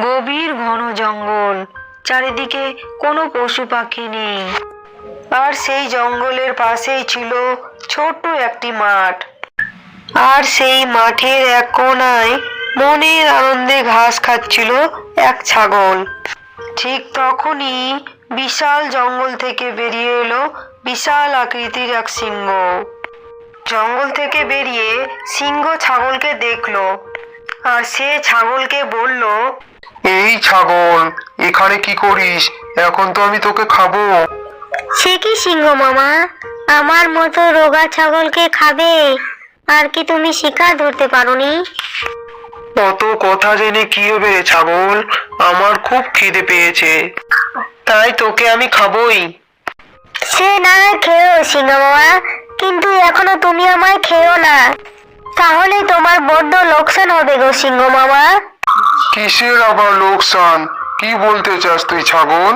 গভীর ঘন জঙ্গল, চারিদিকে কোনো পশু পাখি নেই। আর সেই জঙ্গলের পাশেই ছিল ছোট্ট একটি মাঠ। আর সেই মাঠের এক কোণায় মনের আনন্দে ঘাস খাচ্ছিল এক ছাগল। ঠিক তখনই বিশাল জঙ্গল থেকে বেরিয়ে এলো বিশাল আকৃতির এক সিংহ। জঙ্গল থেকে বেরিয়ে সিংহ ছাগলকে দেখল। আর সে ছাগলকে বলল এই ছাগল এখানে কি করিস? এখন তো আমি তোকে খাব। সে কি সিংহ মামা? আমার মতো রোগা ছাগলকে খাবে? আর কি তুমি শিকার ধরতে পারোনি? অত কথা জেনে কি হবে ছাগল? আমার খুব খিদে পেয়েছে। তাই তোকে আমি খাবই। সে না খেয়েও সিংহ মামা কিন্তু এখনও তুমি আমায় খেও না। তাহলে তোমার বড্ড লোকসান হবে গো সিংহ মামা। কিসের আবার লোকসান? কি বলতে চাস তুই ছাগল?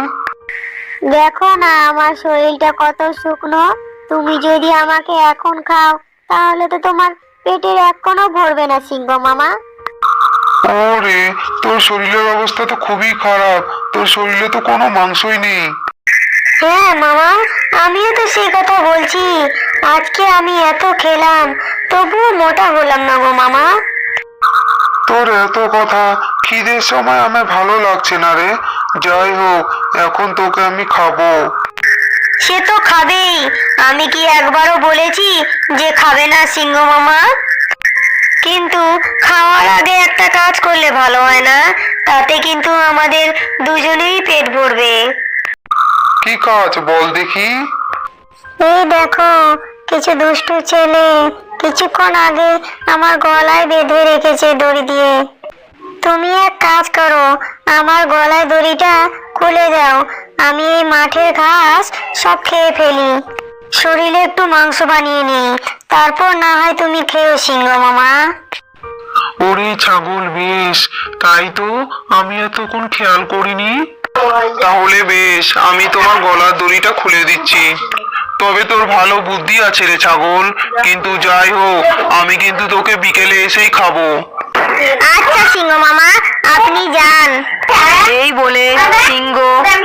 দেখো না আমার শরীরটা কত শুকনো। তুমি যদি আমাকে এখন খাও তাহলে তো তোমার পেটের এক কোনো ভরবে না সিংহ মামা। ওরে তোর শরীরের অবস্থা তো খুবই খারাপ। তোর শরীরে তো কোনো মাংসই নেই। হ্যাঁ মামা আমিও তো সেই কথা বলছি। আজকে আমি এত খেলাম তবুও মোটা হলাম না গো মামা। তোর এত কথা খিদের সময় আমার ভালো লাগছে না রে। যাই হোক এখন তোকে আমি খাব। সে তো খাবেই। আমি কি একবারও বলেছি যে খাবে না সিংহ মামা? কিন্তু খাওয়ার আগে একটা কাজ করলে ভালো হয় না তাতে কিন্তু আমাদের দুজনেই পেট ভরবে। কি কাজ বল দেখি। এই দেখো কিছু দুষ্টু ছেলে কিছুক্ষণ আগে আমার গলায় বেঁধে রেখেছে দড়ি দিয়ে। তুমি এক কাজ করো, আমার গলায় দড়িটা খুলে দাও। আমি এই মাঠের ঘাস সব খেয়ে ফেলি। শরীরে একটু মাংস বানিয়ে নিই। তারপর না হয় তুমি খেও সিংহ, মামা। ওরে ছাগল বেশ, তাই তো আমি এতক্ষণ খেয়াল করিনি। তাহলে বেশ, আমি তোমার গলার দড়িটা খুলে দিচ্ছি। তবে তোর ভালো বুদ্ধি আছে রে ছাগল। কিন্তু যাই হোক আমি কিন্তু তোকে বিকেলে এসেই খাব। আচ্ছা সিংহ মামা আপনি যান। এই বলে সিংহ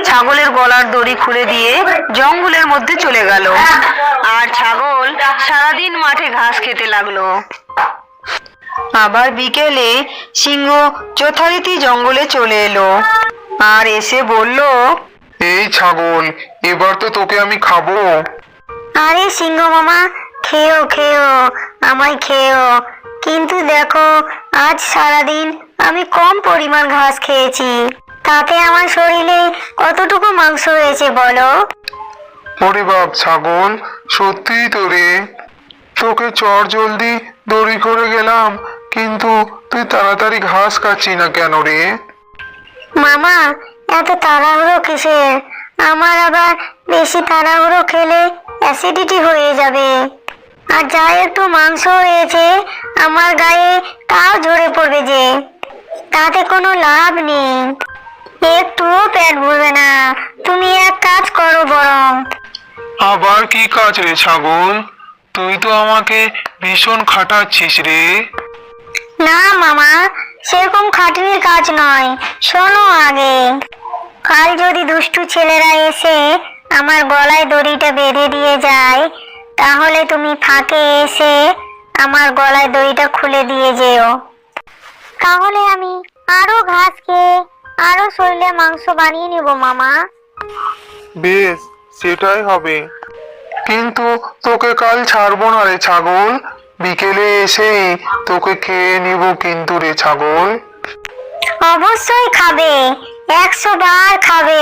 ছাগলের গলার দড়ি খুলে দিয়ে জঙ্গলের মধ্যে চলে গেল। আর ছাগল সারাদিন মাঠে ঘাস খেতে লাগল। আবার বিকেলে সিংহ যথারীতি জঙ্গলে চলে এলো। আর এসে বলল এই ছাগল এবার তো তোকে আমি খাব। আরে সিংহ মামা খেও খেও আমায় খেও। কিন্তু দেখো আজ সারাদিন আমি কম পরিমাণ ঘাস খেয়েছি। তাতে আমার শরীরে কতটুকু মাংস হয়েছে বলো? ওরে বাপ ছাগল সত্যিই তো রে। তোকে চর জলদি দড়ি করে গেলাম কিন্তু তুই তাড়াতাড়ি ঘাস খাচ্ছি না কেন রে? মামা এত তাড়াহুড়ো কিসের? আমার আবার বেশি তাড়াহুড়ো খেলে অ্যাসিডিটি হয়ে যাবে। আর যা একটু মাংস হয়েছে আমার গায়ে তাও ঝরে পড়বে যে। তাতে কোনো লাভ নেই। একটুও পেট ভরবে না। তুমি এক কাজ করো বরং। আবার কি কাজ রে ছাগল? তুই তো আমাকে ভীষণ খাটাচ্ছিস রে। না মামা সেরকম খাটনির কাজ নয়। শোনো আগে। কাল যদি দুষ্টু ছেলেরা এসে আমার গলায় দড়িটা বেঁধে দিয়ে যায় তাহলে তুমি ফাঁকে এসে আমার গলায় দড়িটা খুলে দিয়ে যেও। তাহলে আমি আরও ঘাস খেয়ে আরও শরীরে মাংস বানিয়ে নেব মামা। বেশ সেটাই হবে। কিন্তু তোকে কাল ছাড়বো না রে ছাগল। বিকেলে এসে তোকে খেয়ে নিব কিন্তু রে ছাগল। অবশ্যই খাবে। একশো বার খাবে।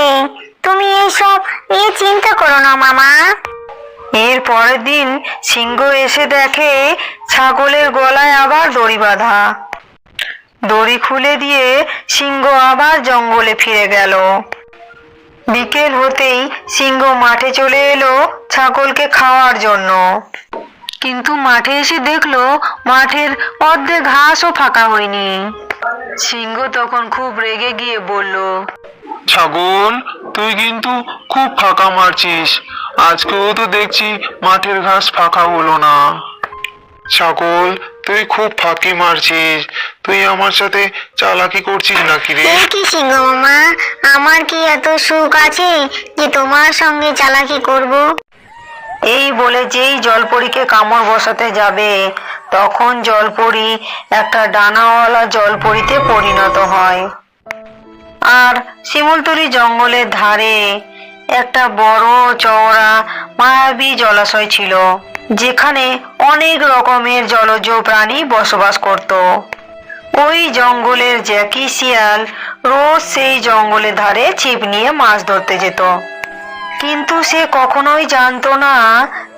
তুমি এইসব এই চিন্তা করো না, মামা। এর পরের দিন সিংহ এসে দেখে ছাগলের গলায় আবার দড়ি বাঁধা। দড়ি খুলে দিয়ে সিংহ আবার জঙ্গলে ফিরে গেল। বিকেল হতেই সিংহ মাঠে চলে এলো ছাগলকে খাওয়ার জন্য। কিন্তু মাঠে এসে দেখল মাঠের অর্ধেক ঘাসও ফাঁকা হয়নি। সিংহ তখন খুব রেগে গিয়ে বলল ছাগল তুই কিন্তু খুব ফাঁকা মারছিস। আজকেও তো দেখছি মাঠের ঘাস ফাঁকা হলো না। ছাগল তুই খুব ফাঁকি মারছিস। তুই আমার সাথে চালাকি করছিস নাকি রে? কি সিংহ মামা? আমার কি এত সুখ আছে যে তোমার সঙ্গে চালাকি করব? এই বলে যেই জলপরীকে কামড় বসাতে যাবে তখন জলপরি একটা ডানাওয়ালা জলপরিতে পরিণত হয়। আর শিমুলতলি জঙ্গলের ধারে একটা বড় চওড়া মায়াবী জলাশয় ছিল, যেখানে অনেক রকমের জলজ প্রাণী বসবাস করত। ওই জঙ্গলের জ্যাকি শিয়াল রোজ সেই জঙ্গলের ধারে ছিপ নিয়ে মাছ ধরতে যেত। কিন্তু সে কখনোই জানতো না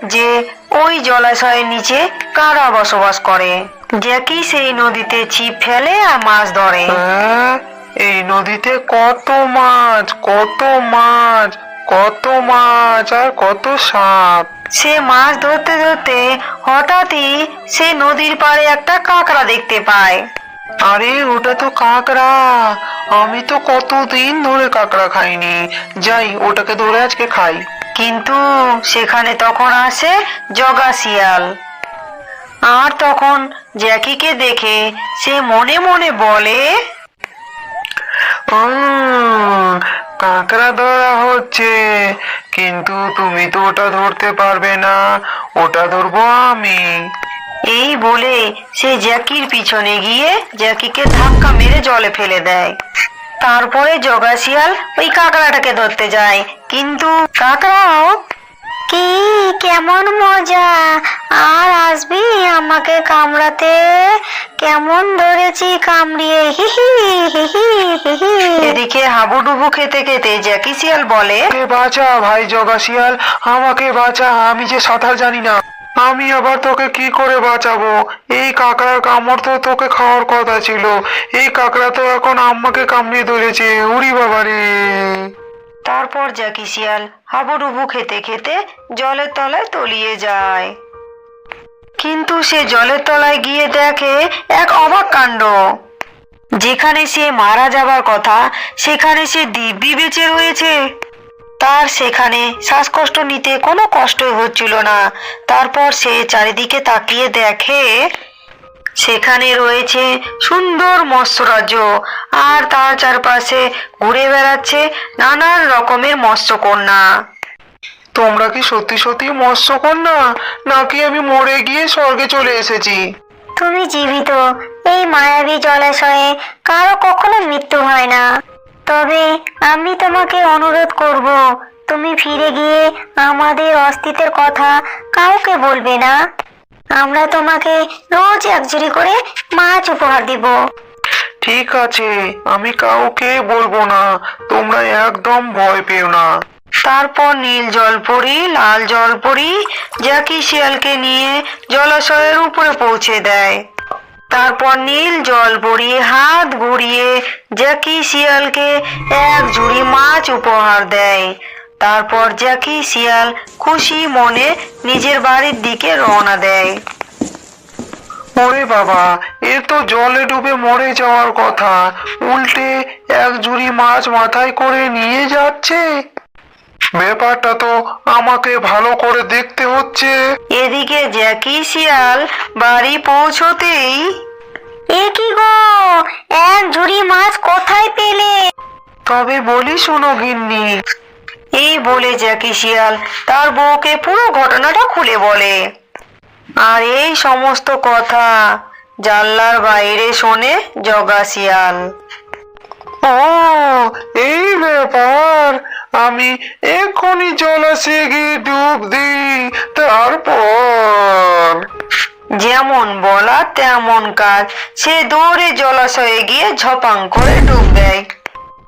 যে ওই জলাশয়ের নিচে কারা বসবাস করে? জ্যাকি সেই নদীতে ছিপ ফেলে আর মাছ ধরে? হ্যাঁ, এই নদীতে কত মাছ কত মাছ কত মাছ আর কত সাপ। সে মাছ ধরতে ধরতে হঠাৎই সে নদীর পাড়ে একটা কাঁকড়া দেখতে পায়। আরে ওটা তো কাঁকড়া। আমি তো কতদিন ধরে কাঁকড়া খাইনি। যাই ওটাকে ধরে আজকে খাই। কিন্তু সেখানে তখন আসে জগা শিয়াল আর তখন জ্যাকিকে দেখে সে মনে মনে বলে কাঁকড়া ধরা হচ্ছে, কিন্তু তুমি তো ওটা ধরতে পারবে না, ওটা ধরবো আমি। এই বলে সে জ্যাকির পিছনে গিয়ে জ্যাকিকে ধাক্কা মেরে জলে ফেলে দেয়। তারপরে জগা শিয়াল ওই কাঁকড়াটাকে ধরতে যায়। কিন্তু কাঁকড়াও কি কেমন মজা আর আসবি আমাকে কামড়াতে? কেমন ধরেছি কামড়িয়ে হিহি হি হি হি হি হি। এদিকে হাবুডুবু খেতে খেতে জ্যাকি শিয়াল বলে বাঁচা ভাই জগা শিয়াল আমাকে বাঁচা আমি যে সাঁতার জানি না। আমি আবার তোকে কি করে বাঁচাবো? এই কাঁকড়ার কামড় তো তোকে খাওয়ার কথা ছিল। এই কাঁকড়া তো এখন আম্মাকে কামড়ে ধরেছে, উড়ি বাবা রে তারপর জ্যাকি শিয়াল হাবুডুবু খেতে খেতে জলের তলায় তলিয়ে যায়। কিন্তু সে জলের তলায় গিয়ে দেখে এক অবাক কাণ্ড। যেখানে সে মারা যাবার কথা, সেখানে সে দিব্যি বেঁচে রয়েছে। তার সেখানে শ্বাসকষ্ট নিতে কোনো কষ্টই হচ্ছিল না। তারপর সে চারিদিকে তাকিয়ে দেখে সেখানে রয়েছে সুন্দর মৎস্যরাজ্য আর তার চারপাশে ঘুরে বেড়াচ্ছে নানান রকমের মৎস্যকন্যা। তোমরা কি সত্যি সত্যি মৎস্যকন্যা? নাকি আমি মরে গিয়ে স্বর্গে চলে এসেছি? তুমি জীবিত। এই মায়াবী জলাশয়ে কারও কখনো মৃত্যু হয় না। তবে আমি তোমাকে অনুরোধ করব, তুমি ফিরে গিয়ে আমাদের অস্তিত্বের কথা কাউকে বলবে না। আমরা তোমাকে রোজ একজুড়ি করে মাছ উপহার দিব। ঠিক আছে, আমি কাউকে বলব না, তোমরা একদম ভয় পেও না। তারপর নীল জল জলপরি, লাল জলপরি, জ্যাকি শিয়ালকে নিয়ে জলাশয়ের উপরে পৌঁছে দেয়। তারপর নীল জলপরি হাত ঘুরিয়ে জ্যাকি শিয়ালকে এক ঝুড়ি মাছ উপহার দেয়। তারপর জ্যাকি শিয়াল খুশি মনে নিজের বাড়ির দিকে রওনা দেয়। ওরে বাবা, এ তো জলে ডুবে মরে যাওয়ার কথা। উল্টে এক ঝুড়ি মাছ মাথায় করে নিয়ে যাচ্ছে। ব্যাপারটা তো আমাকে ভালো করে দেখতে হচ্ছে। এদিকে জ্যাকি শিয়াল বাড়ি পৌঁছতেই এ কি গো? এক ঝুড়ি মাছ কোথায় পেলে? তবে বলি শোনো গিন্নি। এই বলে জ্যাকি শিয়াল তার বউকে পুরো ঘটনাটা খুলে বলে। আর এই সমস্ত কথা জানলার বাইরে শোনে জগা শিয়াল। ও এই ব্যাপার আমি এক্ষুনি জলাশয়ে গিয়ে ডুব দিই, তারপর। যেমন বলা তেমন কাজ, সে দৌড়ে জলাশয়ে গিয়ে ঝপাং করে ডুব দেয়।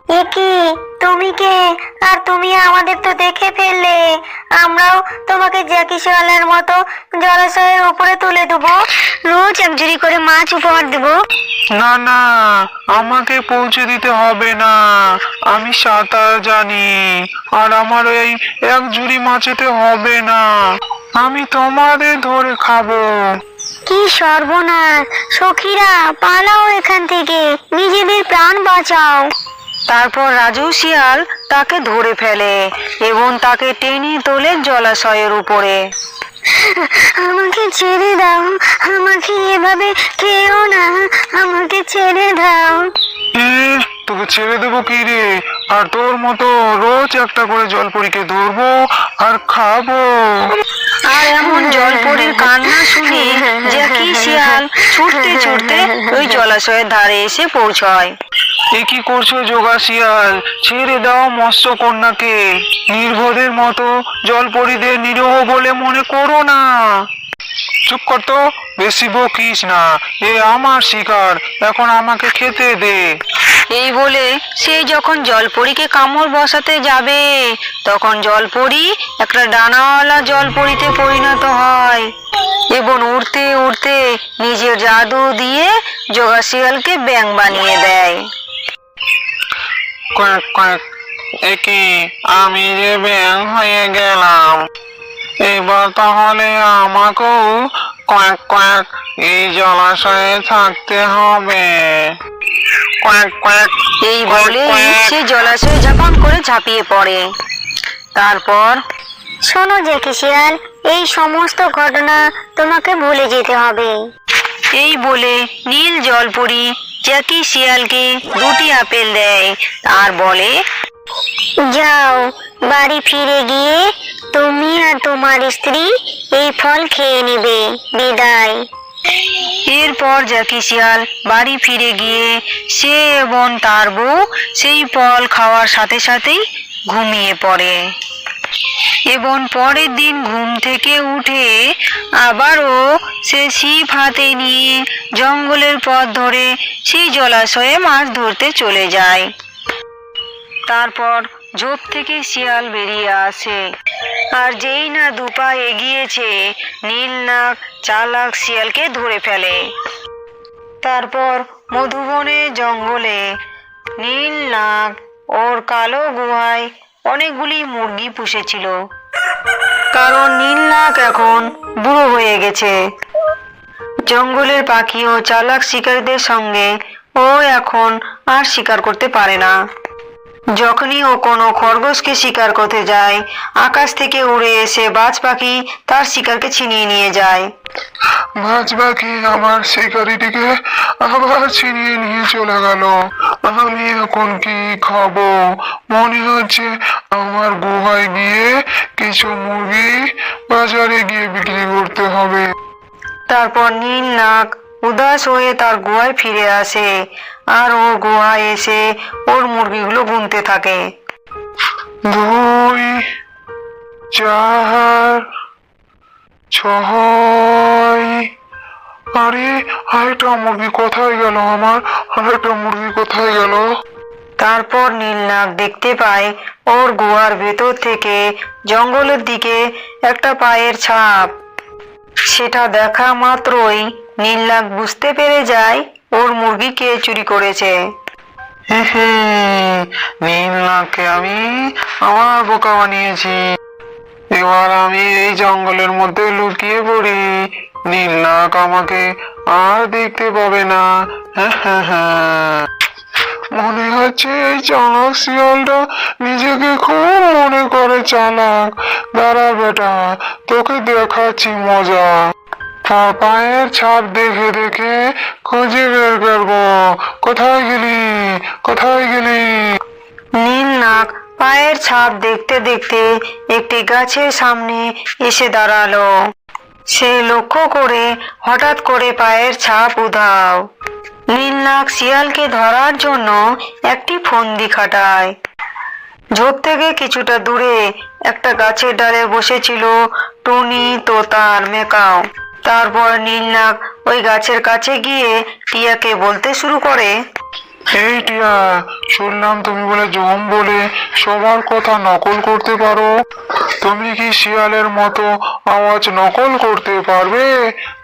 এ কি তুমি কে? আর তুমি আমাদের তো দেখে ফেললে। আমরাও তোমাকে মতো জলাশয়ের উপরে তুলে দেবো। রোজ এক ঝুড়ি করে মাছ উপহার দেবো। না না আমাকে পৌঁছে দিতে হবে না। আমি সাঁতার জানি আর আমার এই এক ঝুড়ি মাছেতে হবে না। আমি তোমাদের ধরে খাব। কি সর্বনাশ সখীরা পালাও এখান থেকে। নিজেদের প্রাণ বাঁচাও। তারপর রাজু শিয়াল তাকে ধরে ফেলে এবং তাকে টেনে তোলে জলাশয়ের উপরে। আমাকে ছেড়ে দাও আমাকে এভাবে খেও না আমাকে ছেড়ে দাও। তোকে ছেড়ে দেবো কি রে? আর তোর মতো রোজ একটা করে জলপরীকে ধরবো আর খাব। আর এমন জলপরির কান্না শুনে জ্যাকি শিয়াল ছুটতে ছুটতে ওই জলাশয়ের ধারে এসে পৌঁছয়। এ কি করছ যোগা শিয়াল ছেড়ে দাও মস্ত কন্যাকে। নির্বোধের মতো জল জলপরীদের নিরহ বলে মনে করো না। চুপ কর তো বেশি বকিস না। এ আমার শিকার এখন আমাকে খেতে দে। এই বলে সে যখন জলপরীকে কামড় বসাতে যাবে তখন জলপরি একটা ডানাওয়ালা জলপরিতে পরিণত হয়। এবং উড়তে উড়তে নিজের জাদু দিয়ে জগা শিয়ালকে ব্যাং বানিয়ে দেয়। কয়েক কয়েক একে আমি যে ব্যাং হয়ে গেলাম। এবার তাহলে আমাকেও কয়েক কয়েক এই জলাশয়ে থাকতে হবে। কয়েক কয়েক এই বলে সে জলাশয়ে ঝাপান করে ঝাঁপিয়ে পড়ে। তারপর শোনো জেকি শিয়াল এই সমস্ত ঘটনা তোমাকে ভুলে যেতে হবে। এই বলে নীল জলপরি জ্যাকি শিয়ালকে দুটি আপেল দেয়। আর বলে যাও, বাড়ি ফিরে গিয়ে তুমি আর তোমার স্ত্রী এই ফল খেয়ে নেবে। বিদায়। এরপর জ্যাকি শিয়াল বাড়ি ফিরে গিয়ে সে এবং তার বউ সেই ফল খাওয়ার সাথে সাথেই ঘুমিয়ে পড়ে। এবং পরের দিন ঘুম থেকে উঠে আবারও সে ছিপ হাতে নিয়ে জঙ্গলের পথ ধরে সেই জলাশয়ে মাছ ধরতে চলে যায়। তারপর ঝোপ থেকে শিয়াল বেরিয়ে আসে। আর যেই না দুপা এগিয়েছে, নীল নাক, চালাক শিয়ালকে ধরে ফেলে। তারপর মধুবনে জঙ্গলে নীল নাক, ওর কালো গুহায় অনেকগুলি মুরগি পুষেছিল। কারণ নীল নাক এখন বুড়ো হয়ে গেছে। জঙ্গলের পাখি ও চালাক শিকারীদের সঙ্গে ও এখন আর শিকার করতে পারে না। যখনই ও কোনো খরগোশকে শিকার করতে যায় আকাশ থেকে উড়ে এসে বাজ পাখি তার শিকারকে ছিনিয়ে নিয়ে যায়। বাজ পাখি আমার শিকারিটিকে আবার ছিনিয়ে নিয়ে চলে গেল। আমি এখন কি খাব? মনে হচ্ছে আমার গুহায় গিয়ে কিছু মুরগি বাজারে গিয়ে বিক্রি করতে হবে। তারপর নীল নাক উদাস হয়ে তার গুহায় ফিরে আসে আর ওর গুহায় এসে ওর মুরগিগুলো গুনতে থাকে। দুই, চার, ছয়। আরে, আরেকটা মুরগি কোথায় গেল আমার? আরেকটা মুরগি কোথায় গেল? তারপর নীলনাগ দেখতে পায় ওর গুহার ভেতর থেকে জঙ্গলের দিকে একটা পায়ের ছাপ। সেটা দেখা মাত্রই নীলনাগ বুঝতে পেরে যায় ওর মুরগি কে চুরি করেছে। নীল নাককে আমি আমার বোকা বানিয়েছি। এবার আমি এই জঙ্গলের মধ্যে লুকিয়ে পড়ি। নীল নাক আমাকে আর দেখতে পাবে না। মনে হচ্ছে এই চালাক শিয়ালটা নিজেকে খুব মনে করে চালাক। দাঁড়া বেটা তোকে দেখাচ্ছি মজা। পায়ের ছাপ দেখে দেখে খুঁজে বের করব। কোথায় গেলি? কোথায় গেলি? নীল নাক পায়ের ছাপ দেখতে দেখতে একটি গাছের সামনে এসে দাঁড়াল। সে লক্ষ্য করে হঠাৎ করে পায়ের ছাপ উধাও। নীল নাক শিয়ালকে ধরার জন্য একটি ফন্দি খাটায়। ঝোপ থেকে কিছুটা দূরে একটা গাছের ডালে বসেছিল টুনি তোতার মেকাও। তারপর নীলনাগ ওই গাছের কাছে গিয়ে টিয়াকে বলতে শুরু করে এই টিয়া, শুনলাম তুমি বলে জম বলে সবার কথা নকল করতে পারো। তুমি কি শিয়ালের মতো আওয়াজ নকল করতে পারবে?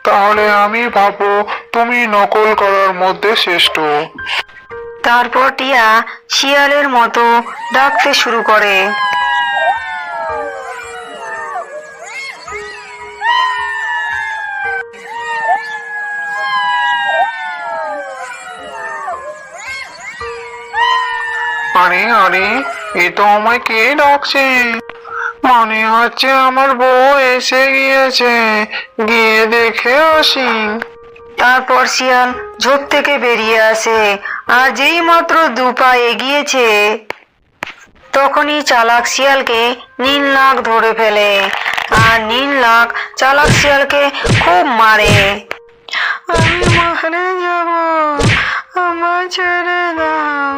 তাহলে আমি ভাবো তুমি নকল করার মধ্যে শ্রেষ্ঠ। তারপর টিয়া শিয়ালের মতো ডাকতে শুরু করে। আরে আরে এ তো আমায় কে ডাকছে? মনে হচ্ছে আমার বউ এসে গিয়েছে। গিয়ে দেখে আসি। তারপর শিয়াল ঝোপ থেকে বেরিয়ে আসে। আর যেই মাত্র দু পা এগিয়েছে, তখনই চালাক শিয়ালকে নীল নাক ধরে ফেলে। আর নীল নাক চালাক শিয়ালকে খুব মারে। আমি মারে যাব আমার ছেড়ে দাও,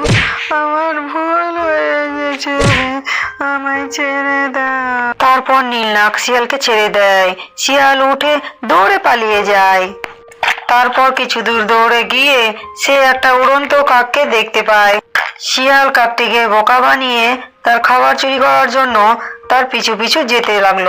আমার ভুল হয়ে গেছে, আমায় ছেড়ে দাও। তারপর নীল নাক শিয়ালকে ছেড়ে দেয়। শিয়াল উঠে দৌড়ে পালিয়ে যায়। তারপর কিছু দূর দৌড়ে গিয়ে সে একটা উড়ন্ত কাককে দেখতে পায়। শিয়াল কাকটিকে বোকা বানিয়ে তার খাবার চুরি করার জন্য তার পিছু পিছু যেতে লাগল।